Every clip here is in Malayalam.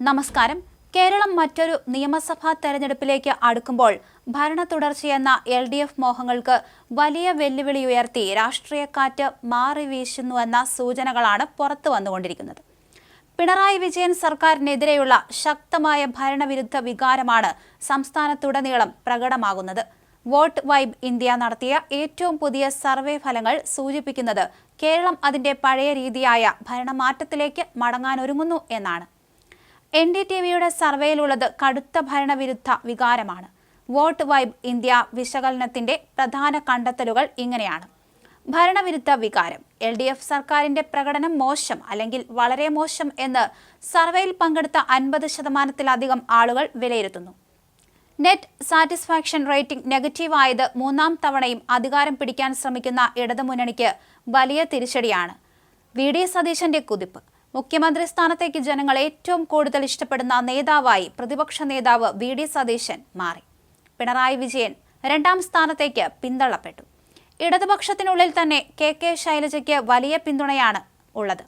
നമസ്കാരം. കേരളം മറ്റൊരു നിയമസഭാ തെരഞ്ഞെടുപ്പിലേക്ക് അടുക്കുമ്പോൾ ഭരണ തുടർച്ചയെന്ന എൽ ഡി എഫ് മോഹങ്ങൾക്ക് വലിയ വെല്ലുവിളി ഉയർത്തി രാഷ്ട്രീയക്കാറ്റ് മാറി വീശുന്നുവെന്ന സൂചനകളാണ് പുറത്തു വന്നുകൊണ്ടിരിക്കുന്നത്. പിണറായി വിജയൻ സർക്കാരിനെതിരെയുള്ള ശക്തമായ ഭരണവിരുദ്ധ വികാരമാണ് സംസ്ഥാനത്തുടനീളം പ്രകടമാകുന്നത്. വോട്ട് വൈബ് ഇന്ത്യ നടത്തിയ ഏറ്റവും പുതിയ സർവേ ഫലങ്ങൾ സൂചിപ്പിക്കുന്നത് കേരളം അതിന്റെ പഴയ രീതിയായ ഭരണമാറ്റത്തിലേക്ക് മടങ്ങാനൊരുങ്ങുന്നു എന്നാണ്. എൻ ഡി ടി വിയുടെ സർവേയിലുള്ളത് കടുത്ത ഭരണവിരുദ്ധ വികാരമാണ്. വോട്ട് വൈബ് ഇന്ത്യ വിശകലനത്തിന്റെ പ്രധാന കണ്ടെത്തലുകൾ ഇങ്ങനെയാണ്. ഭരണവിരുദ്ധ വികാരം. എൽ ഡി എഫ് സർക്കാരിന്റെ പ്രകടനം മോശം അല്ലെങ്കിൽ വളരെ മോശം എന്ന് സർവേയിൽ പങ്കെടുത്ത അൻപത് ശതമാനത്തിലധികം ആളുകൾ വിലയിരുത്തുന്നു. നെറ്റ് സാറ്റിസ്ഫാക്ഷൻ റേറ്റിംഗ് നെഗറ്റീവ് ആയത് മൂന്നാം തവണയും അധികാരം പിടിക്കാൻ ശ്രമിക്കുന്ന ഇടതുമുന്നണിക്ക് വലിയ തിരിച്ചടിയാണ്. വി ഡി സതീശന്റെ കുതിപ്പ്. മുഖ്യമന്ത്രി സ്ഥാനത്തേക്ക് ജനങ്ങൾ ഏറ്റവും കൂടുതൽ ഇഷ്ടപ്പെടുന്ന നേതാവായി പ്രതിപക്ഷ നേതാവ് വി ഡി സതീശൻ മാറി. പിണറായി വിജയൻ രണ്ടാം സ്ഥാനത്തേക്ക് പിന്തള്ളപ്പെട്ടു. ഇടതുപക്ഷത്തിനുള്ളിൽ തന്നെ കെ കെ ശൈലജയ്ക്ക് വലിയ പിന്തുണയാണ് ഉള്ളത്.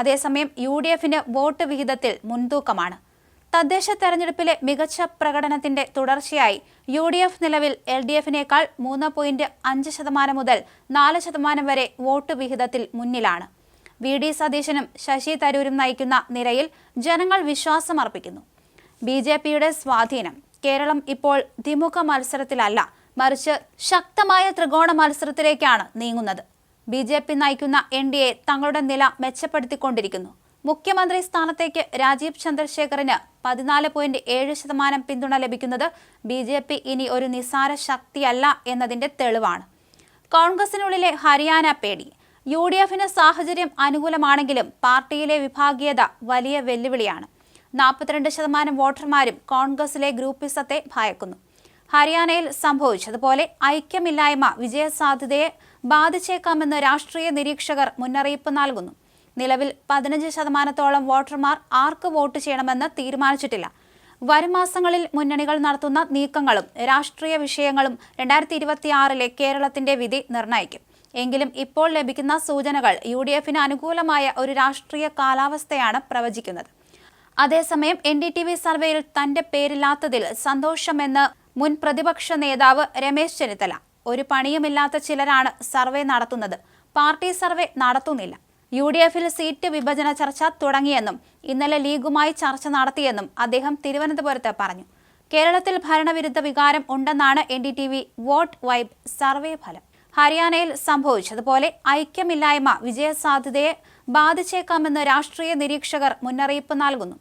അതേസമയം യു ഡി എഫിന് വോട്ട് വിഹിതത്തിൽ മുൻതൂക്കമാണ്. തദ്ദേശ തെരഞ്ഞെടുപ്പിലെ മികച്ച പ്രകടനത്തിന്റെ തുടർച്ചയായി യു ഡി എഫ് നിലവിൽ എൽ ഡി എഫിനേക്കാൾ മൂന്ന് പോയിന്റ് അഞ്ച് ശതമാനം മുതൽ നാല് ശതമാനം വരെ വോട്ട് വിഹിതത്തിൽ മുന്നിലാണ്. വി ഡി സതീശനും ശശി തരൂരും നയിക്കുന്ന നിരയിൽ ജനങ്ങൾ വിശ്വാസമർപ്പിക്കുന്നു. ബി ജെ പിയുടെ സ്വാധീനം കേരളം ഇപ്പോൾ ദ്വിമുഖ മത്സരത്തിലല്ല മറിച്ച് ശക്തമായ ത്രികോണ മത്സരത്തിലേക്കാണ് നീങ്ങുന്നത്. ബി ജെ പി നയിക്കുന്ന എൻ ഡി എ തങ്ങളുടെ നില മെച്ചപ്പെടുത്തിക്കൊണ്ടിരിക്കുന്നു. മുഖ്യമന്ത്രി സ്ഥാനത്തേക്ക് രാജീവ് ചന്ദ്രശേഖറിന് പതിനാല് പോയിന്റ് ഏഴ് ശതമാനം പിന്തുണ ലഭിക്കുന്നത് ബി ജെ പി ഇനി ഒരു നിസ്സാര ശക്തിയല്ല എന്നതിന്റെ തെളിവാണ്. കോൺഗ്രസിനുള്ളിലെ ഹരിയാന പേടി യു ഡി എഫിന് സാഹചര്യം അനുകൂലമാണെങ്കിലും പാർട്ടിയിലെ വിഭാഗീയത വലിയ വെല്ലുവിളിയാണ്. നാൽപ്പത്തിരണ്ട് ശതമാനം വോട്ടർമാരും കോൺഗ്രസിലെ ഗ്രൂപ്പിസത്തെ ഭയക്കുന്നു. ഹരിയാനയിൽ സംഭവിച്ചതുപോലെ ഐക്യമില്ലായ്മ വിജയസാധ്യതയെ ബാധിച്ചേക്കാമെന്ന് രാഷ്ട്രീയ നിരീക്ഷകർ മുന്നറിയിപ്പ് നൽകുന്നു. നിലവിൽ പതിനഞ്ച് ശതമാനത്തോളം വോട്ടർമാർ ആർക്ക് വോട്ട് ചെയ്യണമെന്ന് തീരുമാനിച്ചിട്ടില്ല. വരും മാസങ്ങളിൽ മുന്നണികൾ നടത്തുന്ന നീക്കങ്ങളും രാഷ്ട്രീയ വിഷയങ്ങളും രണ്ടായിരത്തി ഇരുപത്തിയാറിലെ കേരളത്തിന്റെ വിധി നിർണയിക്കും. എങ്കിലും ഇപ്പോൾ ലഭിക്കുന്ന സൂചനകൾ യു ഡി എഫിന് അനുകൂലമായ ഒരു രാഷ്ട്രീയ കാലാവസ്ഥയാണ് പ്രവചിക്കുന്നത്. അതേസമയം എൻ ഡി ടി വി സർവേയിൽ തന്റെ പേരില്ലാത്തതിൽ സന്തോഷമെന്ന് മുൻ പ്രതിപക്ഷ നേതാവ് രമേശ് ചെന്നിത്തല. ഒരു പണിയുമില്ലാത്ത ചിലരാണ് സർവേ നടത്തുന്നത്. പാർട്ടി സർവേ നടത്തുന്നില്ല. യു ഡി എഫിൽ സീറ്റ് വിഭജന ചർച്ച തുടങ്ങിയെന്നും ഇന്നലെ ലീഗുമായി ചർച്ച നടത്തിയെന്നും അദ്ദേഹം തിരുവനന്തപുരത്ത് പറഞ്ഞു. കേരളത്തിൽ ഭരണവിരുദ്ധ വികാരം ഉണ്ടെന്നാണ് N D T V vote vibe survey ഫലം. ഹരിയാനയിൽ സംഭവിച്ചതുപോലെ ഐക്യമില്ലായ്മ വിജയസാധ്യതയെ ബാധിച്ചേക്കാമെന്ന് രാഷ്ട്രീയ നിരീക്ഷകർ മുന്നറിയിപ്പ് നൽകുന്നു.